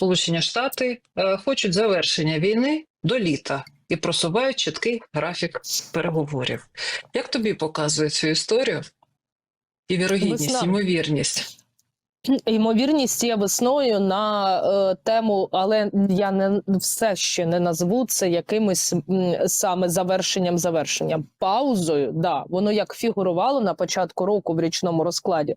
Сполучені Штати е, хочуть завершення війни до літа і просувають чіткий графік переговорів. Як тобі показує цю історію? І вірогідність, ймовірність. Ймовірність є весною на е, тему, але я не все ще не назву це якимось м, саме завершенням завершенням. Паузою, да, воно як фігурувало на початку року в річному розкладі,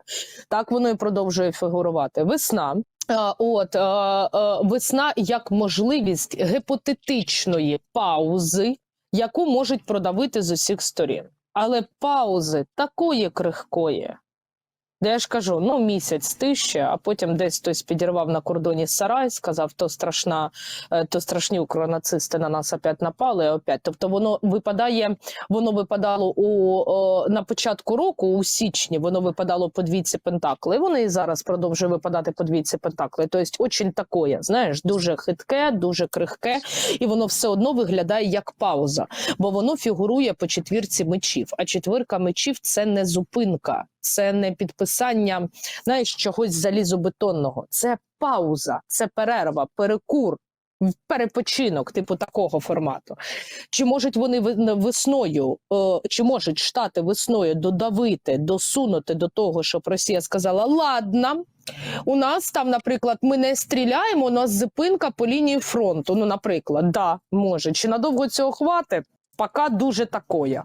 так воно і продовжує фігурувати. Весна. Е, От е, е, весна як можливість гіпотетичної паузи, яку можуть продавити з усіх сторін. Але паузи такої крихкої, де я ж кажу, ну місяць тище, а потім десь хтось підірвав на кордоні сарай, сказав, то страшна, е, то страшні укронацисти на нас опять напали. Опять. Тобто воно випадає, воно випадало у о, на початку року, у січні, воно випадало по двійці пентакли. Воно і зараз продовжує випадати по двійці пентакли. Тобто, очень такое, знаєш, дуже хитке, дуже крихке, і воно все одно виглядає як пауза, бо воно фігурує по четвірці мечів. А четвірка мечів це не зупинка, це не підписання знаєш, чогось залізобетонного. Це пауза, це перерва, перекур, перепочинок, типу такого формату. Чи можуть вони весною, е, чи можуть штати весною додавити, досунути до того, щоб Росія сказала: ладно. У нас там, наприклад, ми не стріляємо, у нас зупинка по лінії фронту. Ну, наприклад, да, може. Чи надовго цього хватить? Пока дуже такое.